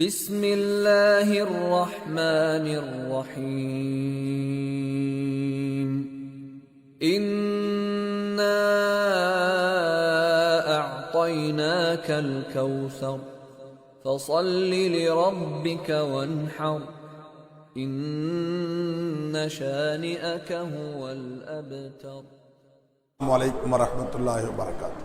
بسم الله الرحمن الرحيم. إنا أعطيناك الكوثر. فصل لربك وانحر. إن شانئك هو الأبتر. السلام عليكم ورحمة الله وبركاته.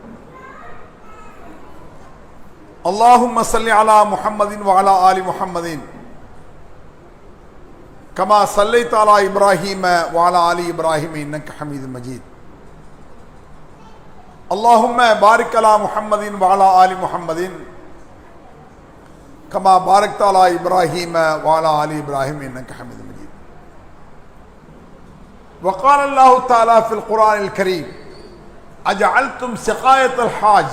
اللهم صل على محمد وعلى آل محمد. كما صليت على إبراهيم وعلى آل إبراهيم إنك حميد مجيد. اللهم بارك على محمد وعلى آل محمد. كما باركت على إبراهيم وعلى آل إبراهيم إنك حميد مجيد. وقال الله تعالى في القرآن الكريم أجعلتم سقاية الحاج.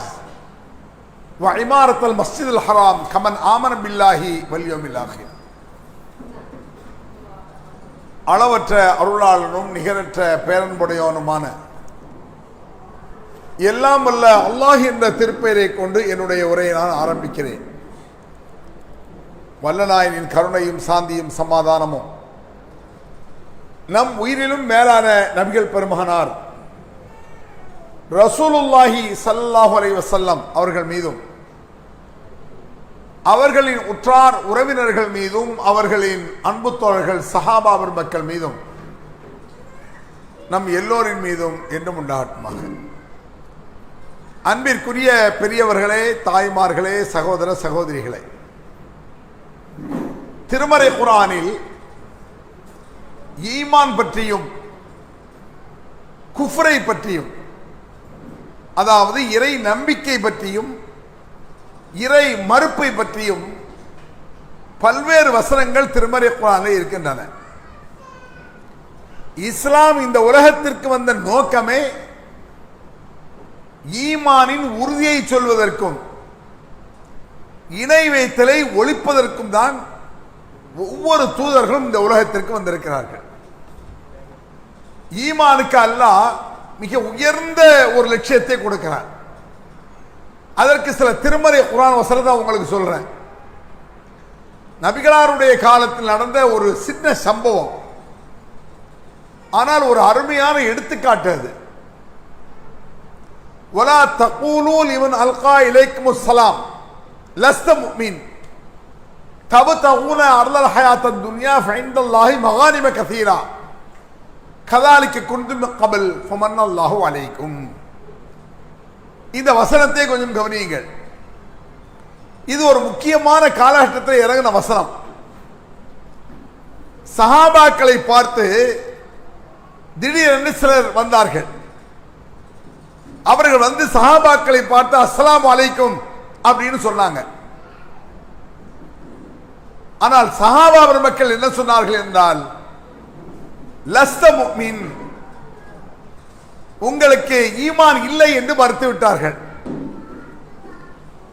இமாரத்தல் மஸ்ஜித் அல் ஹராம் கமன் ஆமன பில்லாஹி வல்யோமில்லாஹி அளவற்ற அருளாளனும் நிகரற்ற பேரன்புடையவனுமான எல்லாம் அல்ல அல்லாஹ் என்ற திருப்பெயரை கொண்டு என்னுடைய உரையை நான் ஆரம்பிக்கிறேன். வல்லநாயனின் கருணையும் சாந்தியும் சமாதானமும். நம் உயிரிலும் மேலான நபிகள் பெருமகனார் ரசூலுல்லாஹி சல்லாஹு அலைவசல்லம் அவர்கள் மீதும் அவர்களின் உற்றார் உறவினர்கள் மீதும் அவர்களின் அன்பு தோழர்கள் சஹாபா மக்கள் மீதும் நம் எல்லோரின் மீதும் என்றும் உண்டாகட்டுமாக அன்பிற்குரிய பெரியவர்களே தாய்மார்களே சகோதர சகோதரிகளே திருமறை குரானில் ஈமான் பற்றியும் குஃப்ரை பற்றியும் அதாவது இறை நம்பிக்கை பற்றியும் இறை மறுப்பை பற்றியும் பல்வேறு வசனங்கள் திருமறை குரானில் இருக்கின்றன. இஸ்லாம் இந்த உலகத்திற்கு வந்த நோக்கமே ஈமானின் உறுதியை சொல்வதற்கும் இணை வைத்தலை ஒழிப்பதற்கும் தான் ஒவ்வொரு தூதர்களும் இந்த உலகத்திற்கு வந்திருக்கிறார்கள். ஈமானுக்கு அல்லாஹ் மிக உயர்ந்த ஒரு லட்சியத்தை கொடுக்கிறார் அதற்கு சில திருமறை குரான் வசனத்தை உங்களுக்கு சொல்றேன். நபிகளாருடைய காலத்தில் நடந்த ஒரு சின்ன சம்பவம். ஆனால் ஒரு அருமையான எடுத்துக்காட்டு அது. ஒலா தகூலூல் இவன் அல்கா இலைக்கும் சலாம் லஸ்த முக்மீன் தபுத்தகுன அர்லல் ஹயாத்த துன்யா ஃபைண்டல்லாஹி மகானிம கதீரா கதாலிக்கு குந்தும் கபல் ஃபமன்னல்லாஹு அலைக்கும். இந்த வசனத்தை கொஞ்சம் கவனியுங்கள். இது ஒரு முக்கியமான காலகட்டத்தில் இறங்கின வசனம். சஹாபாக்களை பார்த்து திடீரென்று சிலர் வந்தார்கள். அவர்கள் வந்து சஹாபாக்களை பார்த்து அஸ்லாம் அலைக்கும் அப்படின்னு சொன்னாங்க. ஆனால் சஹாபா மக்கள் என்ன சொன்னார்கள் என்றால் லஸ்த மீன் உங்களுக்கு ஈமான் இல்லை என்று மறுத்து விட்டார்கள்.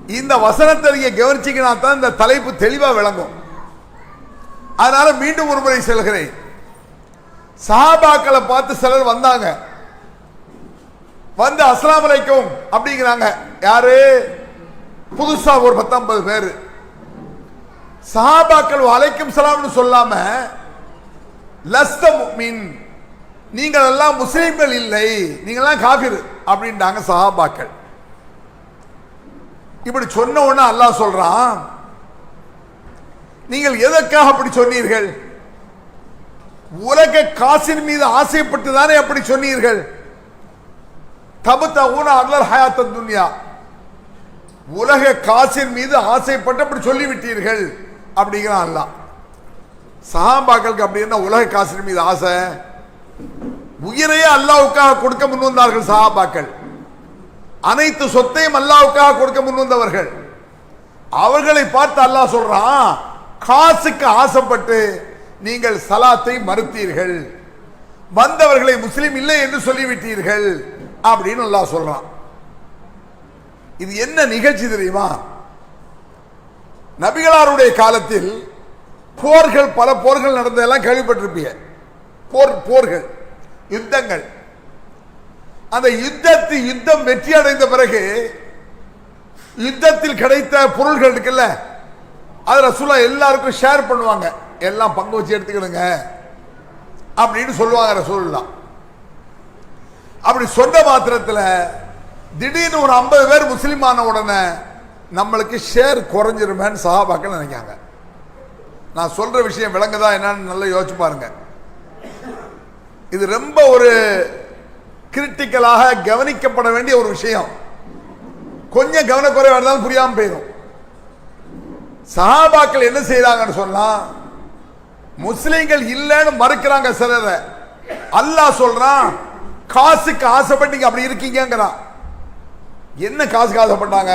இந்த வசனத்தை நீங்க கவனிச்சிங்கன்னா தான் இந்த தலைப்பு தெளிவா விளங்கும். அதனால மீண்டும் ஒரு முறை செல்கிறேன். சஹாபாக்களை பார்த்து சிலர் வந்தாங்க. வந்து அஸ்லாம் அலைக்கும் அப்படிங்கிறாங்க. யாரு? புதுசா ஒரு பத்தொன்பது பேர். சஹாபாக்கள் அலைக்கும் சலாம்னு சொல்லாம லஸ்த மீன் நீங்கள் எல்லாம் முஸ்லீம்கள் இல்லை நீங்கள்லாம் காபிர் அப்படின்ட்டாங்க சஹாபாக்கள். இப்படி சொன்ன உடனே அல்லாஹ் சொல்றான் நீங்கள் எதற்காக அப்படி சொன்னீர்கள்? உலக காசின் மீது ஆசைப்பட்டு தானே அப்படி சொன்னீர்கள்? தபுத்த ஊன அல்லல் ஹயாத்த துன்யா. உலக காசின் மீது ஆசைப்பட்டு அப்படி சொல்லிவிட்டீர்கள் அப்படிங்கிறான் அல்லாஹ். சஹாபாக்களுக்கு அப்படி என்ன உலக காசின் மீது ஆசை? உயிரையே அல்லாவுக்காக கொடுக்க முன் வந்தார்கள் சஹாபாக்கள். அனைத்து சொத்தையும் அல்லாவுக்காக கொடுக்க முன் வந்தவர்கள் அவர்களை பார்த்து அல்லாஹ் சொல்றான் காசுக்கு ஆசைப்பட்டு நீங்கள் சலாத்தை மறுத்தீர்கள். வந்தவர்களை முஸ்லீம் இல்லை என்று சொல்லிவிட்டீர்கள் அப்படின்னு அல்லாஹ் சொல்றான். இது என்ன நிகழ்ச்சி தெரியுமா? நபிகளாருடைய காலத்தில் போர்கள் பல போர்கள் நடந்ததெல்லாம் கேள்விப்பட்டிருப்பீங்க. போர் போர்கள் யுத்தங்கள். அந்த யுத்தத்து யுத்தம் வெற்றி அடைந்த பிறகு யுத்தத்தில் கிடைத்த பொருள்கள் இருக்குல்ல அது ரசூலா எல்லாருக்கும் ஷேர் பண்ணுவாங்க. எல்லாம் பங்கு வச்சு எடுத்துக்கிடுங்க. அப்படின்னு சொல்லுவாங்க ரசூல்லா அப்படி சொன்ன மாத்திரத்தில் திடீர்னு ஒரு ஐம்பது பேர் முஸ்லீம் ஆன உடனே நம்மளுக்கு ஷேர் குறைஞ்சிருமேன்னு சஹாபாக்கள் நினைக்காங்க நான் சொல்ற விஷயம் விளங்குதா என்னன்னு நல்லா யோசிச்சு பாருங்க. இது ரொம்ப ஒரு கிரிட்டிக்கலாக கவனிக்கப்பட வேண்டிய ஒரு விஷயம். கொஞ்சம் கவனக்குறைவாக இருந்தாலும் புரியாமல் போயிடும். சஹாபாக்கள் என்ன செய்யறாங்கன்னு சொன்னா முஸ்லீம்கள் இல்லைன்னு மறுக்கிறாங்க சிலரை. அல்லாஹ் சொல்றான் காசுக்கு ஆசைப்பட்டீங்க அப்படி இருக்கீங்கிறான் என்ன காசுக்கு ஆசைப்பட்டாங்க?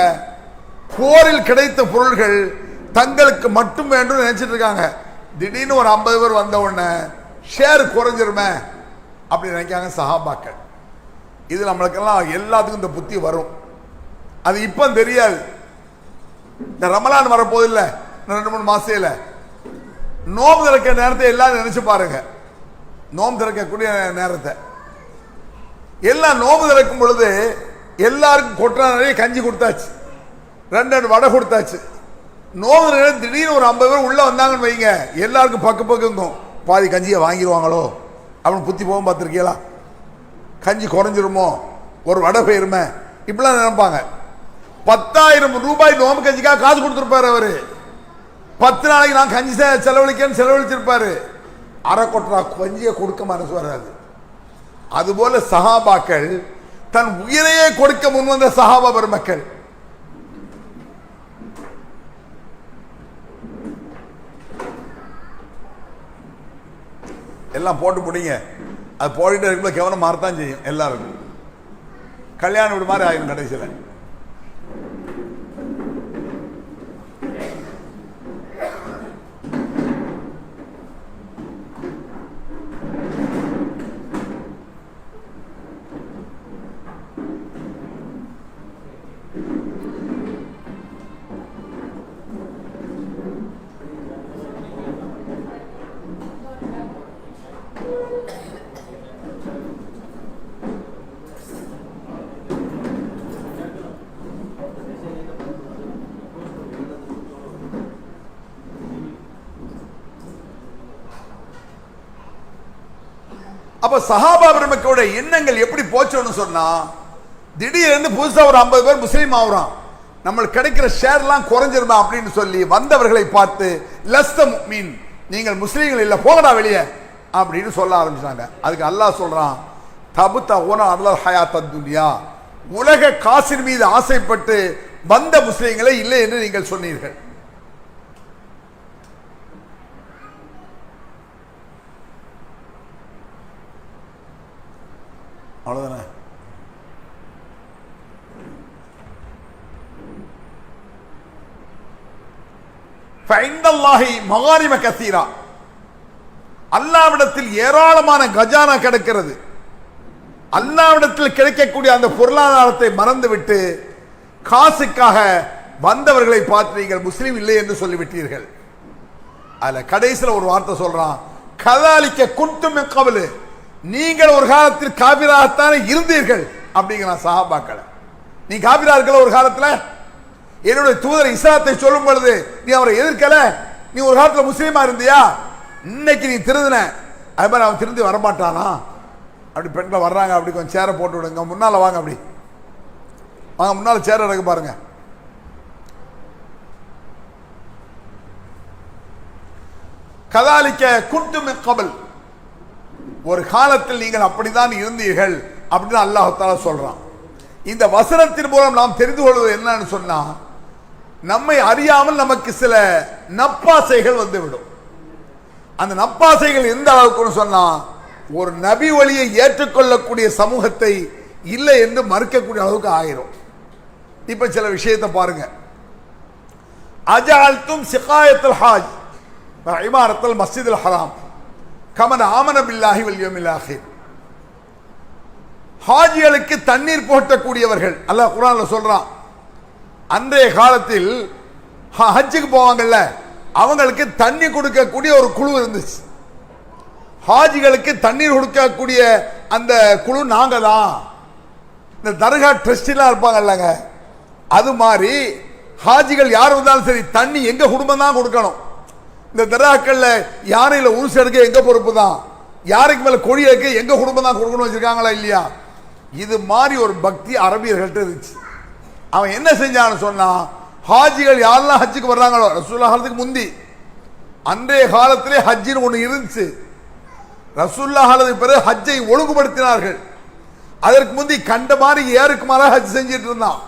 போரில் கிடைத்த பொருள்கள் தங்களுக்கு மட்டும் வேண்டும் நினைச்சிட்டு இருக்காங்க. திடீர்னு ஒரு ஐம்பது பேர் வந்த உடனே ஷேர் குறைஞ்சிருமே. அப்படி நினைக்காங்க சஹாபாக்கள். இது நம்மளுக்கெல்லாம் எல்லாத்துக்கும் இந்த புத்தி வரும். அது இப்போ தெரியாது. இந்த ரமலான் வரப்போது இல்லை ரெண்டு மூணு மாசையில. நோம்பு திறக்க நேரத்தை எல்லாரும் நினைச்சு பாருங்க. நோம்பு திறக்கக்கூடிய நேரத்தை. எல்லாம் நோம்பு திறக்கும் பொழுது எல்லாருக்கும் கொட்டின நிறைய கஞ்சி கொடுத்தாச்சு. ரெண்டு ரெண்டு வடை கொடுத்தாச்சு. நோம்பு திடீர்னு ஒரு ஐம்பது பேர் உள்ளே வந்தாங்கன்னு வைங்க. எல்லாருக்கும் பக்கு பக்கம் இருந்தோம் பாதி கஞ்சியை வாங்கிடுவாங்களோ? அவன் புத்தி போகும் பார்த்துருக்கீங்களா? கஞ்சி குறைஞ்சிருமோ? ஒரு வடை போயிருமே. இப்படிலாம் நினைப்பாங்க. பத்தாயிரம் ரூபாய் நோம்பு கஞ்சிக்காக காசு கொடுத்துருப்பாரு அவரு. பத்து நாளைக்கு நான் கஞ்சி செ- செலவழிக்கன்னு செலவழிச்சிருப்பாரு. அரை கொட்டுறா கஞ்சியை கொடுக்க மனசு வராது. அதுபோல சஹாபாக்கள் தன் உயிரையே கொடுக்க முன்வந்த சஹாபா பெருமக்கள் எல்லாம் போட்டு பிடிங்க அது போட்டுட்டு இருக்கும்போது கவனம் மாறத்தான் செய்யும் எல்லாருக்கும். கல்யாண வீடு மாதிரி ஆயிடும் கடைசியில். அப்ப சஹாபா பெருமக்களோட எண்ணங்கள் எப்படி போச்சோன்னு சொன்னா திடீர்னு புதுசா ஒரு ஐம்பது பேர் முஸ்லீம் ஆகுறான் நம்மளுக்கு கிடைக்கிற ஷேர்லாம் குறைஞ்சிருமா அப்படின்னு சொல்லி வந்தவர்களை பார்த்து லஸ்த மீன் நீங்கள் முஸ்லீம்கள் இல்லை போகடா வெளியே அப்படின்னு சொல்ல ஆரம்பிச்சாங்க. அதுக்கு அல்லாஹ் சொல்றான் தபுத்த ஓன அல்லா ஹயா துன்யா உலக காசின் மீது ஆசைப்பட்டு வந்த முஸ்லீம்களை இல்லை என்று நீங்கள் சொன்னீர்கள். அவ்வளவுதானே? மகாரிம கசீரா அல்லாவிடத்தில் ஏராளமான கஜானா கிடக்கிறது. அல்லாவிடத்தில் கிடைக்கக்கூடிய அந்த பொருளாதாரத்தை மறந்துவிட்டு காசுக்காக வந்தவர்களை பார்த்து நீங்கள் முஸ்லீம் இல்லை என்று சொல்லிவிட்டீர்கள். அதுல கடைசியில் ஒரு வார்த்தை சொல்றான். கதாலிக்க குண்டும் கவலு நீங்கள் ஒரு காலத்தில் காபிராகத்தானே இருந்தீர்கள் அப்படிங்கிறான் சஹாபாக்களை. நீ காபிரா இருக்கல ஒரு காலத்தில்? என்னுடைய தூதர் இஸ்லாத்தை சொல்லும் பொழுது நீ அவரை எதிர்க்கல? நீ ஒரு காலத்தில் முஸ்லீமா இருந்தியா? இன்னைக்கு நீ திருந்தின அது மாதிரி அவன் திருந்தி வரமாட்டானா? அப்படி பெண்கள் வர்றாங்க அப்படி கொஞ்சம் சேரை போட்டு விடுங்க. முன்னால் வாங்க அப்படி. வாங்க முன்னால் சேர எடுக்க பாருங்க. கதாலிக்க குண்டும் கபல். ஒரு காலத்தில் நீங்கள் அப்படிதான் இருந்தீர்கள் அப்படின்னு அல்லாஹால சொல்றான். இந்த வசனத்தின் மூலம் நாம் தெரிந்து கொள்வது என்னன்னு சொன்னா நம்மை அறியாமல் நமக்கு சில நப்பாசைகள் வந்துவிடும். அந்த நப்பாசைகள் எந்த அளவுக்குன்னு சொன்னா ஒரு நபி வழியை ஏற்றுக்கொள்ளக்கூடிய சமூகத்தை இல்லை என்று மறுக்கக்கூடிய அளவுக்கு ஆயிரும். இப்ப சில விஷயத்தை பாருங்க. அஜால்தும் சிகாயத்துல் ஹாஜ் இமாரத்தில் மஸ்ஜிதுல் ஹராம். கமன் ஆமன பில்லாஹி ஹாஜிகளுக்கு தண்ணீர் போட்டக்கூடியவர்கள் அல்ல குர்ஆன்ல சொல்றான் அன்றைய காலத்தில் ஹ- ஹஜ்ஜுக்கு போவாங்கல்ல அவங்களுக்கு தண்ணி கொடுக்கக்கூடிய ஒரு குழு இருந்துச்சு. ஹாஜிகளுக்கு தண்ணீர் கொடுக்கக்கூடிய அந்த குழு நாங்க தான் இந்த தர்கா ட்ரஸ்டிலாம் இருப்பாங்கல்லங்க அது மாதிரி ஹாஜிகள் யார் வந்தாலும் சரி தண்ணி எங்க குடும்பம் தான் கொடுக்கணும். இந்த தர்காக்கள்ல யானையில ஊசி எடுக்க எங்க பொறுப்பு தான் யாருக்கு மேல கொடி எடுக்க எங்க குடும்பம் தான் கொடுக்கணும் வச்சிருக்காங்களா இல்லையா? இது மாதிரி ஒரு பக்தி அரபியர்கள்ட்ட இருந்துச்சு. அவன் என்ன செஞ்சான்னு சொன்னா ஹாஜிகள் யாரெல்லாம் ஹஜ்ஜுக்கு வர்றாங்களோ ரசூல்லாஹாலத்துக்கு முந்தி அன்றைய காலத்திலே ஹஜ்ஜின்னு ஒன்று இருந்துச்சு. ரசூல்லா பிறகு ஹஜ்ஜை ஒழுங்குபடுத்தினார்கள். அதற்கு முந்தி கண்ட மாதிரி ஏருக்கு மாறாக ஹஜ் செஞ்சிட்டு இருந்தான்.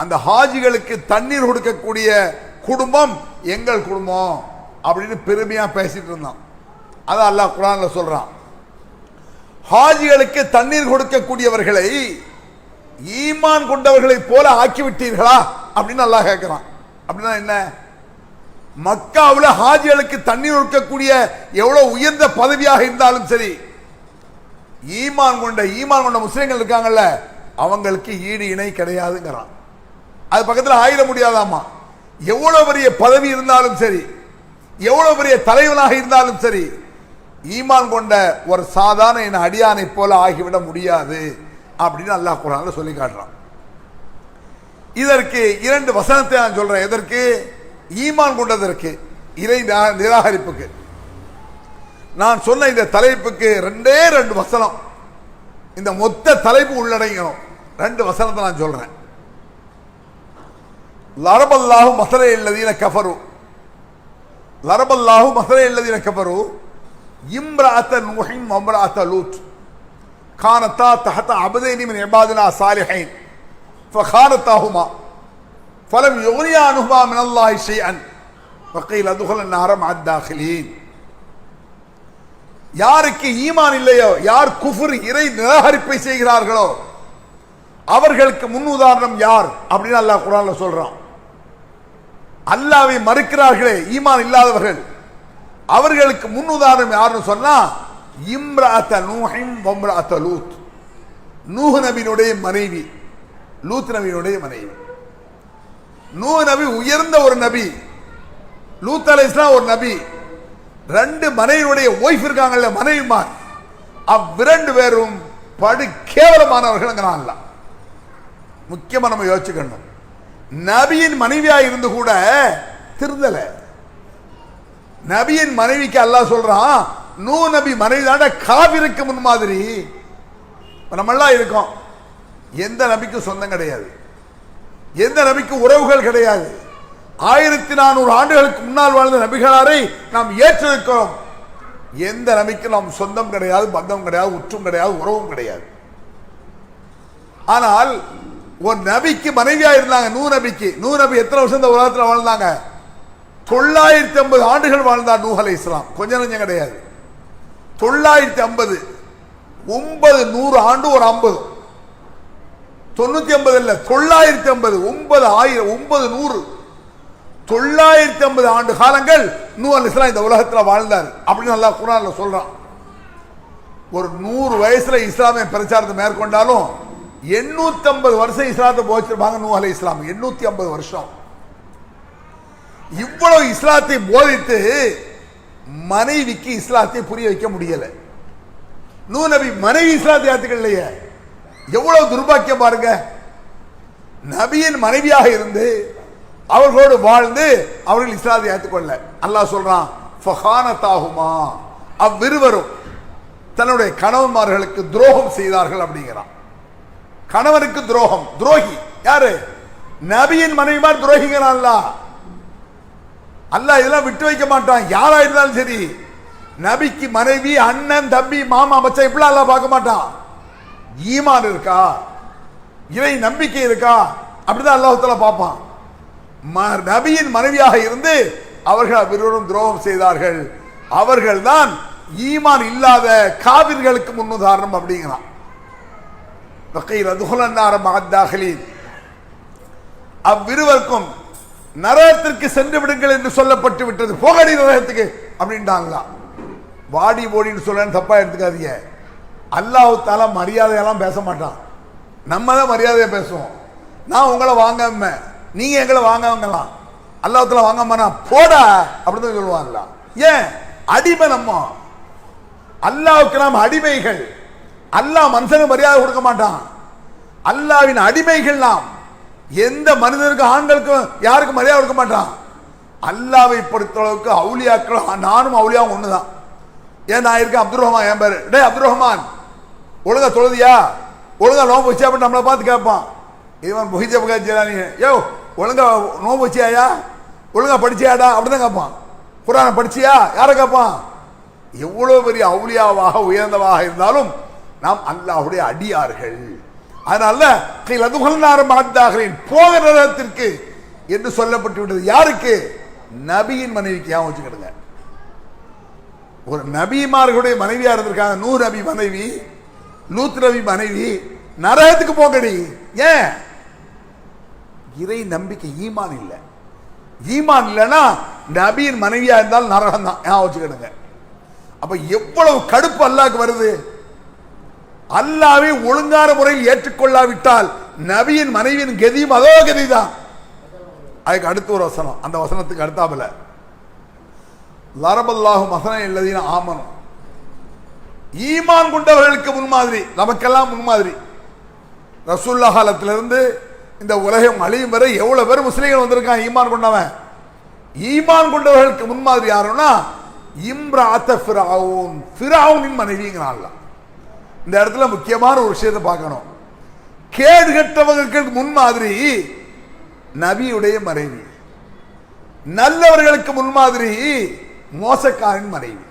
அந்த ஹாஜிகளுக்கு தண்ணீர் கொடுக்கக்கூடிய குடும்பம் எங்கள் குடும்பம். அப்படின்னு பெருமையா பேசிட்டு இருந்தான். அதை அல்லாஹ் குரான்ல சொல்றான். ஹாஜிகளுக்கு தண்ணீர் கொடுக்கக்கூடியவர்களை ஈமான் கொண்டவர்களைப் போல ஆக்கி விட்டீர்களா அப்படின்னு அல்லாஹ் கேட்கிறான் அப்படின்னா என்ன? மக்காவுல ஹாஜிகளுக்கு தண்ணீர் கொடுக்கக்கூடிய எவ்வளவு உயர்ந்த பதவியாக இருந்தாலும் சரி ஈமான் கொண்ட ஈமான் கொண்ட முஸ்லீம்கள் இருக்காங்கல்ல அவங்களுக்கு ஈடு இணை கிடையாதுங்கிறான். அது பக்கத்தில் ஆயிட முடியாதாமா? எவ்வளவு பெரிய பதவி இருந்தாலும் சரி எவ்வளவு பெரிய தலைவனாக இருந்தாலும் சரி ஈமான் கொண்ட ஒரு சாதாரண என் அடியானை போல ஆகிவிட முடியாது அப்படின்னு அல்லாஹ் குரான்ல சொல்லி காட்டுறான். இதற்கு இரண்டு வசனத்தை நான் சொல்றேன். எதற்கு? ஈமான் கொண்டதற்கு. இறை நிராகரிப்புக்கு. நான் சொன்ன இந்த தலைப்புக்கு ரெண்டே ரெண்டு வசனம். இந்த மொத்த தலைப்பு உள்ளடங்கணும் ரெண்டு வசனத்தை நான் சொல்றேன். லரபல்லாஹு மசலை இல்லதீன கஃபரு லரபல்லாஹு மசலை இல்லதீன கஃபரு இம்ராத்த நுஹிம் வம்ராத்த லூத் கானத்தா தஹத அபதைனி மின் இபாதினா சாலிஹைன் فخانتاهما فلم يغنيا عنهما من الله شيئا وقيل ادخل النار مع الداخلين யாருக்கு ஈமான் இல்லையோ யார் குஃபர் இறை நிராகரிப்பை செய்கிறார்களோ அவர்களுக்கு முன் உதாரணம் யார் அப்படின்னு அல்லாஹ் குரான்ல சொல்றான் அல்லாவை மறுக்கிறார்களே ஈமான் இல்லாதவர்கள். அவர்களுக்கு முன் உதாரணம் யாருன்னு சொன்னா இம்ராத்த நூஹிம் வம்ராத்த லூத். நூஹ் நபியினுடைய மனைவி. லூத் நபியினுடைய மனைவி. நூ நபி உயர்ந்த ஒரு நபி. லூத் அலை இஸ்லாம் ஒரு நபி. ரெண்டு மனைவியுடைய ஒய்ஃப் இருக்காங்கல்ல மனைவிமார். அவ்விரண்டு பேரும் படு கேவலமானவர்கள் முக்கியமாக நம்ம யோசிச்சுக்கணும். நபியின் மனைவியா இருந்து கூட திருந்தல. நபியின் மனைவிக்கு அல்லாஹ் சொல்றான் நூ நபி மனைவி தாண்ட காவிருக்கு முன்மாதிரி நம்மெல்லாம் இருக்கோம். எந்த நபிக்கும் சொந்தம் கிடையாது. எந்த நபிக்கும் உறவுகள் கிடையாது. ஆயிரத்தி நானூறு ஆண்டுகளுக்கு முன்னால் வாழ்ந்த நபிகளாரை நாம் ஏற்றிருக்கிறோம். எந்த நபிக்கும் நாம் சொந்தம் கிடையாது பந்தம் கிடையாது உற்றும் கிடையாது உறவும் கிடையாது. ஆனால் ஒரு நபிக்கு மனைவியா இருந்தாங்க நூ நபிக்கு. நூ நபி எத்தனை வருஷம் இந்த உலகத்தில் வாழ்ந்தாங்க? தொள்ளாயிரத்தி ஐம்பது ஆண்டுகள் வாழ்ந்தார் நூ அலை இஸ்லாம். கொஞ்ச நஞ்சம் கிடையாது. தொள்ளாயிரத்தி ஐம்பது ஒன்பது நூறு ஆண்டு ஒரு ஐம்பது. தொண்ணூத்தி ஐம்பது இல்ல தொள்ளாயிரத்தி ஐம்பது ஒன்பது ஆயிரம் ஒன்பது நூறு. தொள்ளாயிரத்தி ஐம்பது ஆண்டு காலங்கள் நூ அலி இஸ்லாம் இந்த உலகத்தில் வாழ்ந்தார். அப்படின்னு நல்லா குரான்ல சொல்றான். ஒரு நூறு வயசுல இஸ்லாமிய பிரச்சாரத்தை மேற்கொண்டாலும் எண்ணூத்தி ஐம்பது வருஷம் இஸ்லாத்தை போதிச்சிருப்பாங்க நூ அலை இஸ்லாம். எண்ணூத்தி ஐம்பது வருஷம். இவ்வளவு இஸ்லாத்தை போதித்து மனைவிக்கு இஸ்லாத்தை புரிய வைக்க முடியல. நூ நபி மனைவி இஸ்லாத்தை ஏத்துக்கலையே. எவ்வளவு துர்பாக்கியம் பாருங்க. நபியின் மனைவியாக இருந்து அவர்களோடு வாழ்ந்து அவர்கள் இஸ்லாத்தை ஏற்றுக்கொள்ள அல்லாஹ் சொல்றான் ஃபஹானத்தாகுமா அவ்விருவரும் தன்னுடைய கணவன்மார்களுக்கு துரோகம் செய்தார்கள் அப்படிங்கிறான். கணவனுக்கு துரோகம். துரோகி. யாரு? நபியின் மனைவிமார் துரோகிங்கிறான் அல்லாஹ் அல்லாஹ் இதெல்லாம் விட்டு வைக்க மாட்டான். யாரா இருந்தாலும் சரி. நபிக்கு மனைவி அண்ணன் தம்பி மாமா மச்சான் இப்படிலாம் அல்லாஹ் பார்க்க மாட்டான். ஈமான் இருக்கா? இறை நம்பிக்கை இருக்கா? அப்படிதான் அல்லாஹத்துல பார்ப்பான். ம- நபியின் மனைவியாக இருந்து அவர்கள் அவ்விருவரும் துரோகம் செய்தார்கள். அவர்கள் தான் ஈமான் இல்லாத காவிர்களுக்கு முன்னுதாரணம் அப்படிங்கிறான். வகையில் அதுகுலன்னார மகத்தாகலின். அவ்விருவருக்கும் நரகத்திற்கு சென்று விடுங்கள் என்று சொல்லப்பட்டு விட்டது. போகடி நரகத்துக்கு அப்படின்ட்டாங்களா வாடி ஓடின்னு சொல்ல தப்பா எடுத்துக்காதீங்க. அல்லாஹு தாலா மரியாதையெல்லாம் பேச மாட்டான். நம்ம தான் மரியாதையை பேசுவோம். நான் உங்களை வாங்காம நீங்க எங்களை வாங்காமலாம். அல்லாஹத்துல வாங்காம போடா அப்படின்னு சொல்லுவாங்களா. ஏன்? அடிமை நம்ம. அல்லாவுக்கு நாம் அடிமைகள். அல்லாஹ் மனுஷனுக்கு மரியாதை கொடுக்க மாட்டான். அல்லாவின் அடிமைகள் நாம். எந்த மனிதருக்கும் ஆண்களுக்கும் யாருக்கும் மரியாதை கொடுக்க மாட்டான். அல்லாவை பொறுத்தளவுக்கு அவுளியாக்கள் நானும் அவுளியாகவும் ஒன்று தான் ஏன் நான் இருக்கேன் அப்துல் ரஹ்மான் என் பேர். டேய் அப்துல் ரஹ்மான் ஒழுங்கா தொழுதியா? ஒழுங்கா நோம்பு வச்சா அப்படின்னு நம்மளை பார்த்து கேட்பான். இவன் முஹிஜப் ஜிலானி யோ ஒழுங்கா நோம்பு வச்சியாயா ஒழுங்கா படிச்சியாடா? அப்படிதான் கேட்பான். குரானை படிச்சியா? யாரை கேட்பான்? எவ்வளோ பெரிய அவுலியாவாக உயர்ந்தவாக இருந்தாலும் நாம் அல்லாஹுடைய அடியார்கள். அதனால லதுகல்னாரும் ஆத்தாகிறேன் போக நரகத்திற்கு என்று சொல்லப்பட்டு விட்டது யாருக்கு? நபியின் மனைவிக்கு ஞாபகம் வச்சுக்கிடுங்க. ஒரு நபிமார்களுடைய மனைவியா இருந்திருக்காங்க. நூறு நபி மனைவி லூத் நபி மனைவி. நரகத்துக்கு போகடி ஏன்? இறை நம்பிக்கை ஈமான் இல்லை. ஈமான் இல்லைன்னா நபியின் மனைவியா இருந்தால் நரகம் தான் ஞாபகம் வச்சுக்கிடுங்க. அப்ப எவ்வளவு கடுப்பு அல்லாக்கு வருது? அல்லாவை ஒழுங்கான முறையில் ஏற்றுக்கொள்ளாவிட்டால் நபியின் மனைவியின் கதியும் அதோ கதி தான் அதுக்கு அடுத்து ஒரு வசனம். அந்த வசனத்துக்கு அடுத்தாப்புல. லரபல்லாஹு மசனம் இல்லதீன ஆமனும் ஈமான் கொண்டவர்களுக்கு முன்மாதிரி. நமக்கெல்லாம் முன்மாதிரி. ரசூல்லா காலத்திலிருந்து இந்த உலகம் அழியும் வரை எவ்வளவு பேர் முஸ்லீம்கள் வந்திருக்கான் ஈமான் கொண்டவன்? ஈமான் கொண்டவர்களுக்கு முன்மாதிரி யாருன்னா இம்ராத்த ஃபிரவுன் ஃபிரவுனின் மனைவிங்கிறான்லாம் இந்த இடத்துல முக்கியமான ஒரு விஷயத்தை பார்க்கணும். கேடு முன் மாதிரி நபியுடைய மறைவி நல்லவர்களுக்கு முன்மாதிரி மோசக்காரன் மறைவி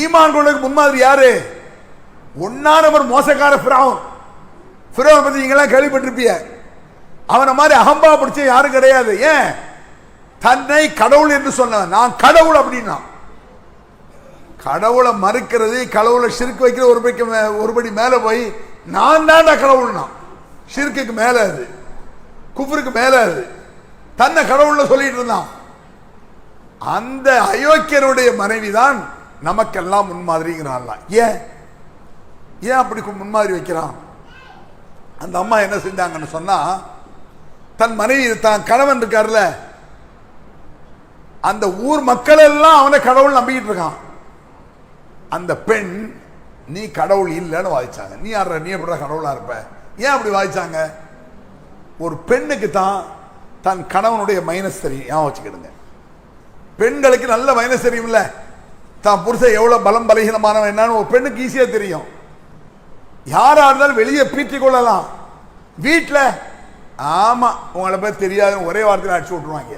ஈமான் கொண்டதுக்கு முன்மாதிரி யாரு? ஒன்னா நபர் மோசக்கார பிராவன் பிராவன் பத்தி நீங்களாம் கேள்விப்பட்டிருப்பிய அவனை மாதிரி அகம்பா பிடிச்ச யாரும் கிடையாது. ஏன்? தன்னை கடவுள் என்று சொன்ன நான் கடவுள் அப்படின்னா கடவுளை மறுக்கிறது கடவுளை சிறுக்கு வைக்கிற ஒரு படி மே- ஒரு மேல போய் நான் தான்டா கடவுள்னா. சிறுக்குக்கு மேல அது. குஃபருக்கு மேல அது. தன்னை கடவுள்ல சொல்லிட்டு இருந்தான். அந்த அயோக்கியருடைய மனைவி தான் நமக்கெல்லாம் முன்மாதிரிங்கிறான் ஏன்? ஏன் அப்படி முன்மாதிரி வைக்கிறான்? அந்த அம்மா என்ன செஞ்சாங்கன்னு சொன்னா தன் மனைவி தான் கணவன் இருக்கார்ல அந்த ஊர் மக்கள் எல்லாம் அவனை கடவுள் நம்பிக்கிட்டு இருக்கான். அந்த பெண் நீ கடவுள் இல்லைன்னு வாதிச்சாங்க. நீ ஆடுற நீ எப்படி கடவுளாக இருப்ப? ஏன் அப்படி வாதிச்சாங்க? ஒரு பெண்ணுக்கு தான் தன் கணவனுடைய மைனஸ் தெரியும். ஏன் வச்சுக்கிடுங்க. பெண்களுக்கு நல்ல மைனஸ் தெரியும்ல. தான் புருஷன் எவ்வளவு பலம் பலகீனமானவன் என்னன்னு ஒரு பெண்ணுக்கு ஈஸியாக தெரியும். யாரா இருந்தாலும் வெளியே பீற்றி கொள்ளலாம். வீட்டில் ஆமா உங்களை பேர் தெரியாது. ஒரே வார்த்தையில் அடிச்சு விட்டுருவாங்க.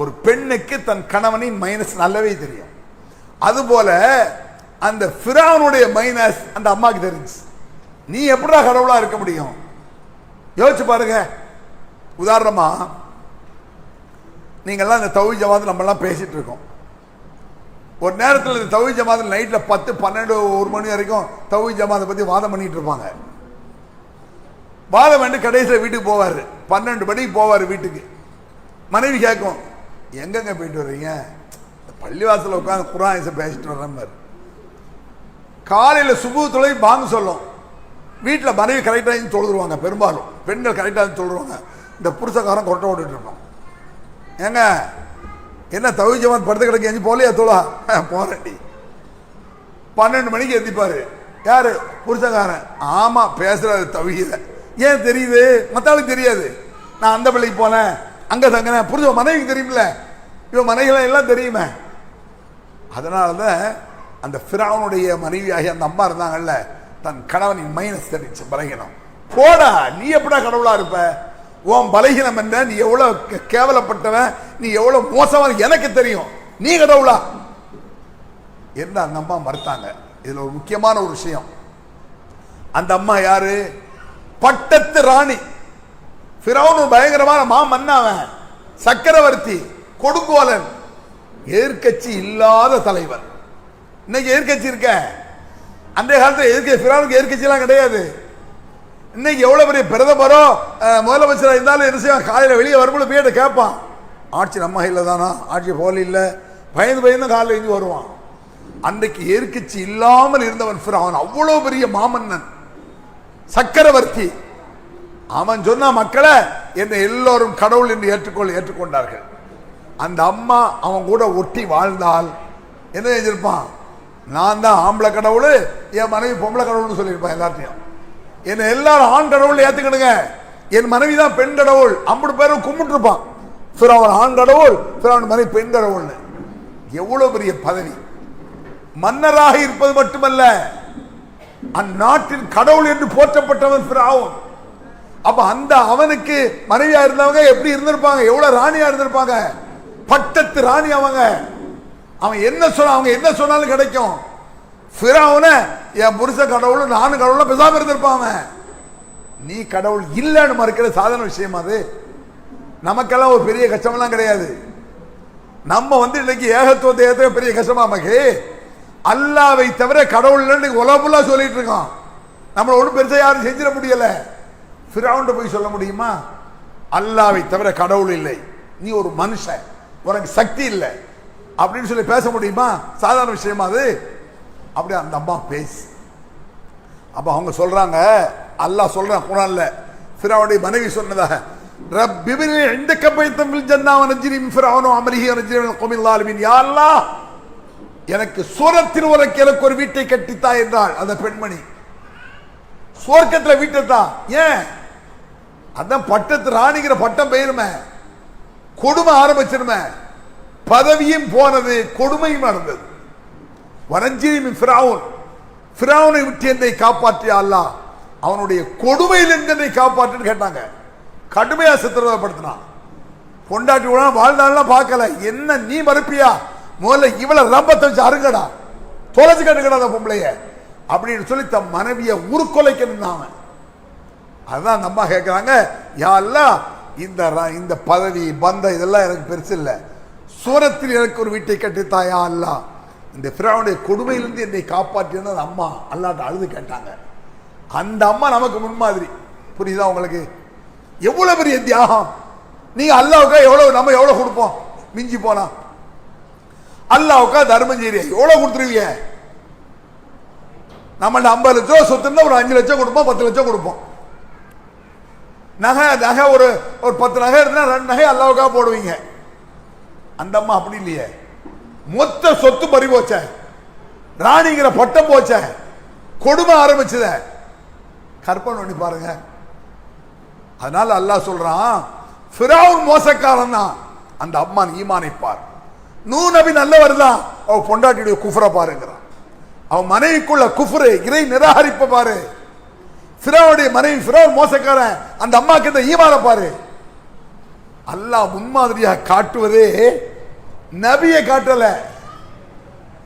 ஒரு பெண்ணுக்கு தன் கணவனின் மைனஸ் நல்லாவே தெரியும். அதுபோல அந்த ஃபிராவனுடைய மைனஸ் அந்த அம்மாக்கு தெரிஞ்சு. நீ எப்படிடா கடவுளா இருக்க முடியும்? யோசிச்சு பாருங்க. உதாரணமா நீங்கள்லாம் இந்த தவி ஜமாத்தில் நம்மலாம் பேசிட்டு இருக்கோம். ஒரு நேரத்தில் இந்த தவி ஜமாத்தில் நைட்டில் பத்து பன்னெண்டு ஒரு மணி வரைக்கும் தவி ஜமாத்தை பற்றி வாதம் பண்ணிட்டு இருப்பாங்க. வாதம் பண்ணி கடைசியில் வீட்டுக்கு போவார். பன்னெண்டு மணிக்கு போவார் வீட்டுக்கு. மனைவி கேட்கும் எங்கெங்க போயிட்டு வர்றீங்க? பள்ளிவாசலில் உட்காந்து குரான் பேசிட்டு வர்றேன் மாதிரி. காலையில் சுபு தொலை பாங்க சொல்லும். வீட்டில் மனைவி கரெக்டாக தொழுதுருவாங்க பெரும்பாலும். பெண்கள் கரெக்டாக தொழுதுருவாங்க. இந்த புருஷக்காரன் கொட்டை ஓட்டுட்டு இருக்கோம் ஏங்க என்ன தவி படுத்து கிடக்கு எஞ்சி போலையா தோழா போறேன்டி. பன்னெண்டு மணிக்கு எந்திப்பாரு. யாரு? புருஷக்காரன். ஆமா பேசுறது தவிர ஏன் தெரியுது? மத்தாளுக்கு தெரியாது. நான் அந்த பிள்ளைக்கு போனேன். அங்க தங்கினேன். புரிஞ்ச மனைவிக்கு தெரியுமில்ல. இவன் மனைகளை எல்லாம் தெரியுமே. அதனால தான் அந்த ஃபிராவனுடைய மனைவியாகிய அந்த அம்மா இருந்தாங்கல்ல தன் கணவனின் மைனஸ் தெரிஞ்சு பலகீனம். போடா நீ எப்படா கடவுளா இருப்ப? உன் பலகீனம் என்ன? நீ எவ்வளவு கேவலப்பட்டவன்? நீ எவ்வளவு மோசமான எனக்கு தெரியும். நீ கடவுளா? என்று அந்த அம்மா மறுத்தாங்க. இதுல ஒரு முக்கியமான ஒரு விஷயம். அந்த அம்மா யாரு? பட்டத்து ராணி. ஃபிரௌன் பயங்கரமான மா மன்னாவன் சக்கரவர்த்தி. கொடுங்கோலன் எதிர்கட்சி இல்லாத தலைவர். இன்னைக்கு எதிர்கட்சி இருக்க? அன்றைய காலத்தில் எதிர்க்க ஃபிரௌனுக்கு கிடையாது. இன்னைக்கு எவ்வளவு பெரிய பிரதமரோ முதலமைச்சராக இருந்தாலும் என்ன செய்வான்? காலையில் வெளியே வரும்போது போயிட்டு கேட்பான். ஆட்சி நம்ம கையில் தானா? ஆட்சி போல இல்லை. பயந்து பயந்து காலையில் எழுந்து வருவான். அன்றைக்கு எதிர்கட்சி இல்லாமல் இருந்தவன் அவன் அவ்வளோ பெரிய மாமன்னன். சக்கரவர்த்தி. அவன் சொன்ன மக்களை என்னை எல்லோரும் கடவுள் என்று ஏற்றுக்கொள் ஏற்றுக்கொண்டார்கள். அந்த அம்மா அவன் கூட ஒட்டி வாழ்ந்தால் என்ன செஞ்சிருப்பான்? நான் தான் ஆம்பளை கடவுள் என் மனைவி பொம்பளை கடவுள்னு சொல்லியிருப்பான் எல்லாத்தையும் என்னை எல்லாரும் ஆண் கடவுள் ஏத்துக்கிடுங்க என் மனைவி தான் பெண் கடவுள். அம்பது பேரும் கும்பிட்டுருப்பான். இருப்பான் பிறவன் ஆண் கடவுள் பிறவன் மனைவி பெண் கடவுள்னு. எவ்வளோ பெரிய பதவி. மன்னராக இருப்பது மட்டுமல்ல அந்நாட்டின் கடவுள் என்று போற்றப்பட்டவன் பிராவுன் அப்ப அந்த அவனுக்கு மனைவியா இருந்தவங்க எப்படி இருந்திருப்பாங்க? எவ்வளவு ராணியா இருந்திருப்பாங்க? பட்டத்து ராணி அவங்க. அவன் என்ன சொன்ன அவங்க என்ன சொன்னாலும் கிடைக்கும். பிராவுன என் புருஷ கடவுள் நானும் கடவுளும் பேசாம இருந்திருப்பான் அவன். நீ கடவுள் இல்லைன்னு மறுக்கிற சாதாரண விஷயம் அது. நமக்கெல்லாம் ஒரு பெரிய கஷ்டமெல்லாம் கிடையாது. நம்ம வந்து இன்னைக்கு ஏகத்துவத்தை ஏற்ற பெரிய கஷ்டமா நமக்கு அல்லாவை தவிர கடவுள் இல்லைன்னு சொல்லிட்டு இருக்கோம் நம்மளை ஒன்றும் பெருசாக யாரும் செஞ்சிட முடியல. ஃபிராவுன்ட்டு போய் சொல்ல முடியுமா? அல்லாவை தவிர கடவுள் இல்லை. நீ ஒரு மனுஷன். உனக்கு சக்தி இல்லை. அப்படின்னு சொல்லி பேச முடியுமா? சாதாரண விஷயமா அது? அப்படி அந்த அம்மா பேசு. அப்ப அவங்க சொல்றாங்க அல்லாஹ் சொல்றான் குரான்ல. ஃபிரௌனுடைய மனைவி சொன்னதாக ரப்பிபினி இந்தக்க பைத்தம் ஃபில் ஜன்னா வ நஜ்னி மின் ஃபிரௌன வ அமலிஹி வ நஜ்னி மினல் எனக்கு சூரத்தில் உனக்கு எனக்கு ஒரு வீட்டை கட்டித்தா என்றாள் அந்த பெண்மணி. சுவர்க்கத்துல வீட்டை தான். ஏன்? அதான் பட்டத்து ராணிங்கிற பட்டம் பெயருமே. கொடுமை ஆரம்பிச்சிருமே. பதவியும் போனது கொடுமையும் நடந்தது. வரஞ்சிரிமின் ஃபிரௌன் ஃபிரௌனை விட்டு என்னை காப்பாற்றிய அல்லா அவனுடைய கொடுமையிலிருந்து என்னை காப்பாற்றுன்னு கேட்டாங்க. கடுமையா சித்திரவதைப்படுத்தினான். பொண்டாட்டி உடனே வாழ்நாள்லாம் பார்க்கல. என்ன நீ மறுப்பியா? முதல்ல இவளை ரம்பத்தை வச்சு அருங்கடா தொலைச்சு கட்டுக்கடா அந்த பொம்பளைய. அப்படின்னு சொல்லி தன் மனைவியை உருக்கொலைக்கணும் நின்னாங்க அதான் அந்த அம்மா கேட்குறாங்க யா இந்த இந்த பதவி பந்த இதெல்லாம் எனக்கு பெருசு இல்லை. சூரத்தில் எனக்கு ஒரு வீட்டை கட்டித்தாயா அல்லா? இந்த ஃபிரௌனுடைய கொடுமையிலிருந்து என்னை காப்பாற்றினது அந்த அம்மா. அல்லாட்ட அழுது கேட்டாங்க. அந்த அம்மா நமக்கு முன்மாதிரி. புரியுதா உங்களுக்கு? எவ்வளோ பெரிய தியாகம். நீங்கள் அல்லாவுக்கா எவ்வளோ நம்ம எவ்வளோ கொடுப்போம்? மிஞ்சி போனா. அல்லாவுக்கா தர்மம் செய்ய எவ்வளோ கொடுத்துருவீங்க நம்மள்ட்ட ஐம்பது லட்சம் சொத்து ஒரு அஞ்சு லட்சம் கொடுப்போம் பத்து லட்சம் கொடுப்போம். நகை நகை ஒரு ஒரு பத்து நகை இருந்தால் ரெண்டு நகை அல்லாவுக்காக போடுவீங்க. அந்த அம்மா அப்படி இல்லையே. மொத்த சொத்து பறி போச்ச. ராணிங்கிற பட்டம் போச்ச. கொடுமை ஆரம்பிச்சத. கற்பனை பண்ணி பாருங்க. அதனால அல்லாஹ் சொல்றான் ஃபிரௌன் மோசக்காரன் தான் அந்த அம்மா ஈமானிப்பார் நூ நபி நல்லவர் தான். அவ பொண்டாட்டியுடைய குஃபரை பாருங்கிறான். அவன் மனைவிக்குள்ள குஃபரு இறை நிராகரிப்ப பாரு. ஃபிரௌனுடைய மனைவி ஃபிரௌன் மோசக்காரன் அந்த அம்மாக்கு இந்த ஈமான பாரு. அல்லாஹ் முன்மாதிரியாக காட்டுவதே நபியை காட்டல.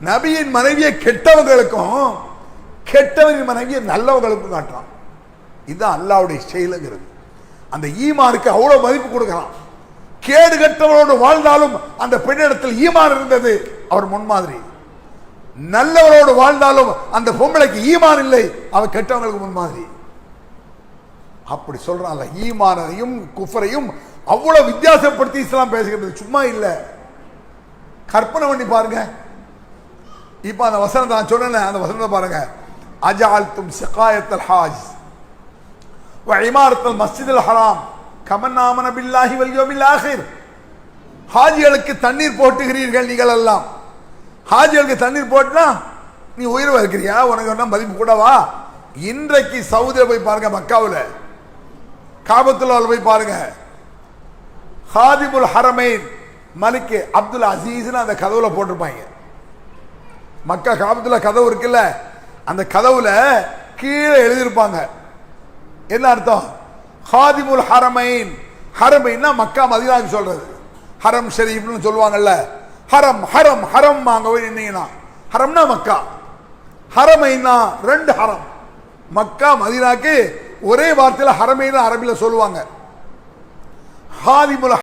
நபியின் மனைவியை கெட்டவங்களுக்கும் கெட்டவரின் மனைவியை நல்லவங்களுக்கும் காட்டுறான். இதுதான் அல்லாவுடைய செயலுங்கிறது. அந்த ஈமானுக்கு அவ்வளோ மதிப்பு கொடுக்கிறான். கேடு கெட்டவரோடு வாழ்ந்தாலும் அந்த பெண்ணிடத்தில் ஈமான் இருந்தது. அவர் முன்மாதிரி. நல்லவரோடு வாழ்ந்தாலும் அந்த பொம்பளைக்கு ஈமான் இல்லை. அவர் கெட்டவங்களுக்கு முன்மாதிரி. அப்படி சொல்றான்ல ஈமானதையும் குஃபரையும் அவ்வளவு வித்தியாசப்படுத்தி இஸ்லாம் பேசுகிறது. சும்மா இல்லை. கற்பனை பண்ணி பாருங்க. இப்ப அந்த வசனத்தை நான் சொன்னேன் அந்த வசனத்தை பாருங்க. அஜால்தும் சிகாயத்தல் ஹாஜ். இமாரத்தல் மஸ்ஜிதுல் ஹராம். கமன்னாமன பில்லாஹி வல் யௌமில் ஹாஜிகளுக்கு தண்ணீர் போட்டுகிறீர்கள் நீங்கள் எல்லாம் ஹாஜிகளுக்கு தண்ணீர் போட்டுனா நீ உயிர் இருக்கிறியா உனக்கு என்ன மதிப்பு கூடவா இன்றைக்கு சவுதியில் போய் பாருங்க மக்காவில். காபத்துல்லாவில் போய் பாருங்க. ஹாதிமுல் ஹரமைன் மலிக்கு அப்துல் அசீஸ்னு அந்த கதவுல போட்டிருப்பாங்க. மக்கா காபத்துல கதவு இருக்குல்ல அந்த கதவுல கீழே எழுதியிருப்பாங்க. என்ன அர்த்தம்? ஹாதிமுல் ஹரமைன் ஹரமைன்னா மக்கா மதினாக்கு சொல்றது? ஹரம் ஷெரீஃப்னு சொல்லுவாங்கல்ல. ஹரம் ஹரம் ஹரம் அங்கே போய் நின்னீங்கன்னா. ஹரம்னா மக்கா. ஹரமைன்னா ரெண்டு ஹரம். மக்கா மதினாக்கு ஒரே வார்த்தையில் ஹரமைன்னு அரபில சொல்லுவாங்க. ஹாதிமுல்